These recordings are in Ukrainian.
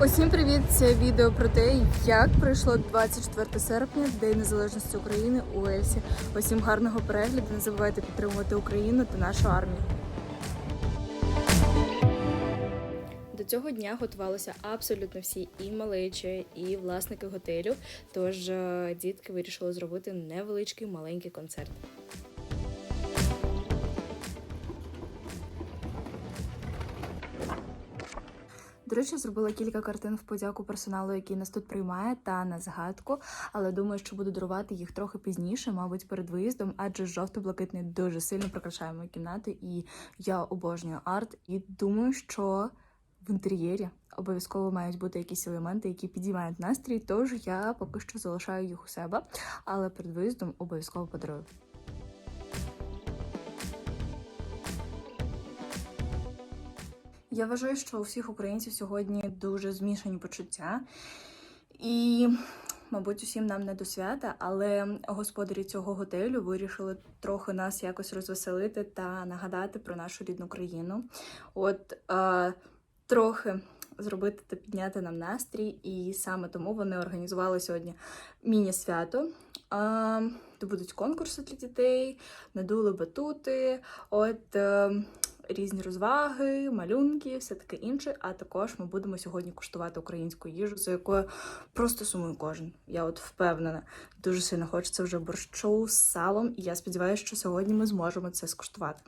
Усім привіт! Це відео про те, як пройшло 24 серпня, День Незалежності України у Ельсі. Усім гарного перегляду. Не забувайте підтримувати Україну та нашу армію. До цього дня готувалися абсолютно всі і малечі, і власники готелю. Тож е, дітки вирішили зробити невеличкий маленький концерт. До речі, зробила кілька картин в подяку персоналу, який нас тут приймає, та на згадку. Але думаю, що буду дарувати їх трохи пізніше, мабуть, перед виїздом, адже жовто-блакитний дуже сильно прикрашає мої кімнати, і я обожнюю арт. І думаю, що в інтер'єрі обов'язково мають бути якісь елементи, які підіймають настрій. Тож я поки що залишаю їх у себе, але перед виїздом обов'язково подарую. Я вважаю, що у всіх українців сьогодні дуже змішані почуття. І, мабуть, усім нам не до свята, але господарі цього готелю вирішили трохи нас якось розвеселити та нагадати про нашу рідну країну. От е, трохи зробити та підняти нам настрій, і саме тому вони організували сьогодні міні-свято. Де будуть конкурси для дітей, надули батути. От е, різні розваги, малюнки, все таке інше. А також ми будемо сьогодні куштувати українську їжу, за якою просто сумує кожен. Я от впевнена, дуже сильно хочеться вже борщу з салом, і я сподіваюся, що сьогодні ми зможемо це скуштувати.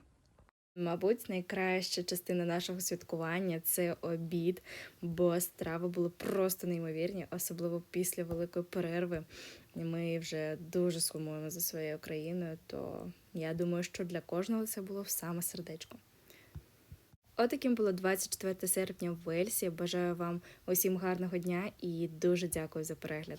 Мабуть, найкраща частина нашого святкування це обід, бо страви були просто неймовірні, особливо після великої перерви. Ми вже дуже сумуємо за своєю країною, то я думаю, що для кожного це було в саме сердечко. Отаким було 24 серпня в Вельсі. Бажаю вам усім гарного дня і дуже дякую за перегляд.